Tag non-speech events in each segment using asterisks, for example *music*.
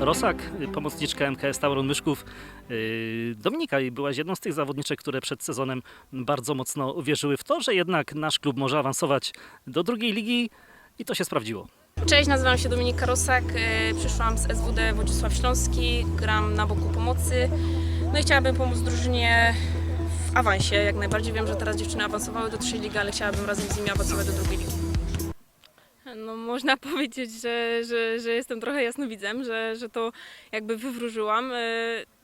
Rosak, pomocniczka MKS Tauron Myszków. Y, Dominika, byłaś jedną z tych zawodniczek, które przed sezonem bardzo mocno wierzyły w to, że jednak nasz klub może awansować do drugiej ligi i to się sprawdziło. Cześć, nazywam się Dominika Rosak, e, przyszłam z SWD Wodzisław Śląski, gram na boku pomocy. No i chciałabym pomóc drużynie w awansie, jak najbardziej. Wiem, że teraz dziewczyny awansowały do trzeciej ligi, ale chciałabym razem z nimi awansować do drugiej ligi. No można *laughs* powiedzieć, że, że, że jestem trochę jasnowidzem, że, że to jakby wywróżyłam. E,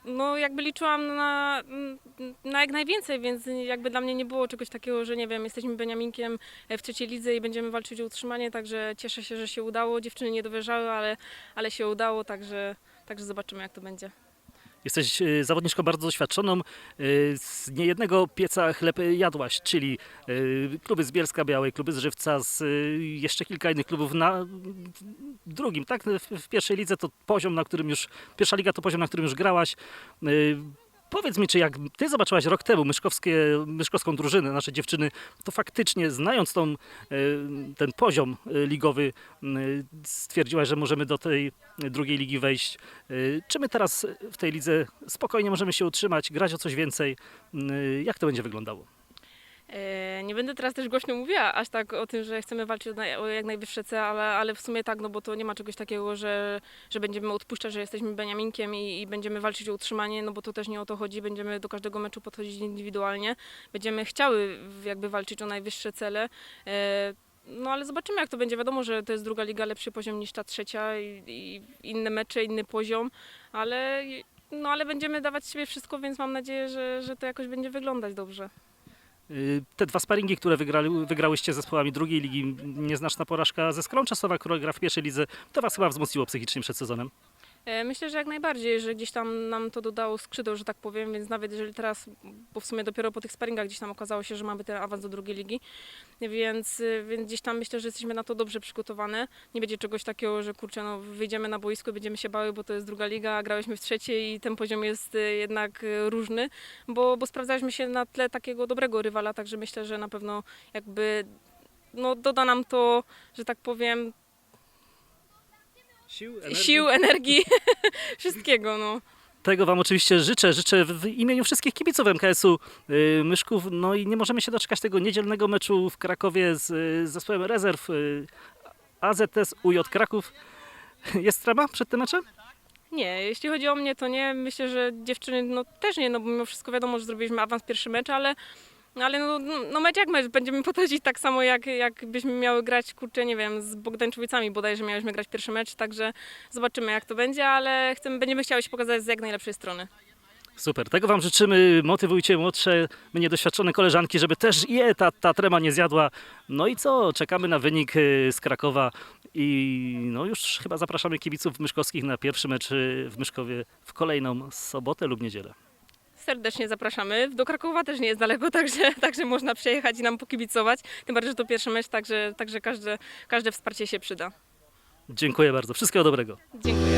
No jakby liczyłam na, na jak najwięcej, więc jakby dla mnie nie było czegoś takiego, że nie wiem, jesteśmy Beniaminkiem w trzeciej lidze i będziemy walczyć o utrzymanie, także cieszę się, że się udało. Dziewczyny nie dowierzały, ale, ale się udało, także, także zobaczymy jak to będzie. Jesteś y, zawodniczką bardzo doświadczoną, y, z niejednego pieca chleb jadłaś, czyli y, kluby z Bielska Białej, kluby z Żywca, z jeszcze kilka innych klubów na drugim, tak? W pierwszej lidze to poziom, na którym już, pierwsza liga to poziom, na którym już grałaś. Powiedz mi, czy jak ty zobaczyłaś rok temu myszkowskie, myszkowską drużynę, nasze dziewczyny, to faktycznie znając tą, y, ten poziom y, ligowy, y, stwierdziłaś, że możemy do tej drugiej ligi wejść. Czy my teraz w tej lidze spokojnie możemy się utrzymać, grać o coś więcej? Jak to będzie wyglądało? E, Nie będę teraz też głośno mówiła aż tak o tym, że chcemy walczyć o, jak najwyższe cele, ale, ale w sumie tak, no bo to nie ma czegoś takiego, że, że będziemy odpuszczać, że jesteśmy Beniaminkiem i, i będziemy walczyć o utrzymanie, no bo to też nie o to chodzi, będziemy do każdego meczu podchodzić indywidualnie, będziemy chciały jakby walczyć o najwyższe cele. E, No ale zobaczymy jak to będzie. Wiadomo, że to jest druga liga, lepszy poziom niż ta trzecia i, i inne mecze, inny poziom, ale, no, ale będziemy dawać siebie wszystko, więc mam nadzieję, że, że to jakoś będzie wyglądać dobrze. Te dwa sparingi, które wygrałyście z zespołami drugiej ligi, nieznaczna porażka ze Skrą Czasowa, która gra w pierwszej lidze, to was chyba wzmocniło psychicznie przed sezonem. E, Myślę, że jak najbardziej, że gdzieś tam nam to dodało skrzydeł, że tak powiem, więc nawet jeżeli teraz, bo w sumie dopiero po tych sparingach gdzieś tam okazało się, że mamy ten awans do drugiej ligi, więc, y, więc gdzieś tam myślę, że jesteśmy na to dobrze przygotowane. Nie będzie czegoś takiego, że kurczę, no wyjdziemy na boisko i będziemy się bały, bo to jest druga liga, a grałyśmy w trzeciej i ten poziom jest y, jednak y, różny, bo, bo sprawdzaliśmy się na tle takiego dobrego rywala, także myślę, że na pewno jakby no, doda nam to, że tak powiem, Sił, sił, energii, *laughs* wszystkiego, no. Tego Wam oczywiście życzę. Życzę w w imieniu wszystkich kibiców MKS-u y, Myszków. No i nie możemy się doczekać tego niedzielnego meczu w Krakowie z, y, z zespołem rezerw y, AZS UJ Kraków. Jest trema przed tym meczem? Nie, jeśli chodzi o mnie, to nie. Myślę, że dziewczyny no, też nie, no bo mimo wszystko wiadomo, że zrobiliśmy awans pierwszy mecz, ale, ale no, no, mecz jak mecz. Będziemy podchodzić tak samo, jak, jakbyśmy miały grać, kurczę, nie wiem, z Bogdańczowicami bodajże miałyśmy grać pierwszy mecz, także zobaczymy jak to będzie, ale chcemy, będziemy chciały się pokazać z jak najlepszej strony. Super, tego Wam życzymy. Motywujcie młodsze, my niedoświadczone koleżanki, żeby też je ta, ta trema nie zjadła. No i co? Czekamy na wynik y, z Krakowa i no już chyba zapraszamy kibiców myszkowskich na pierwszy mecz y, w Myszkowie w kolejną sobotę lub niedzielę. Serdecznie zapraszamy. Do Krakowa też nie jest daleko, *laughs* także, także można przyjechać i nam pokibicować. Tym bardziej, że to pierwszy mecz, także, także każde, każde wsparcie się przyda. Dziękuję bardzo. Wszystkiego dobrego. Dziękuję.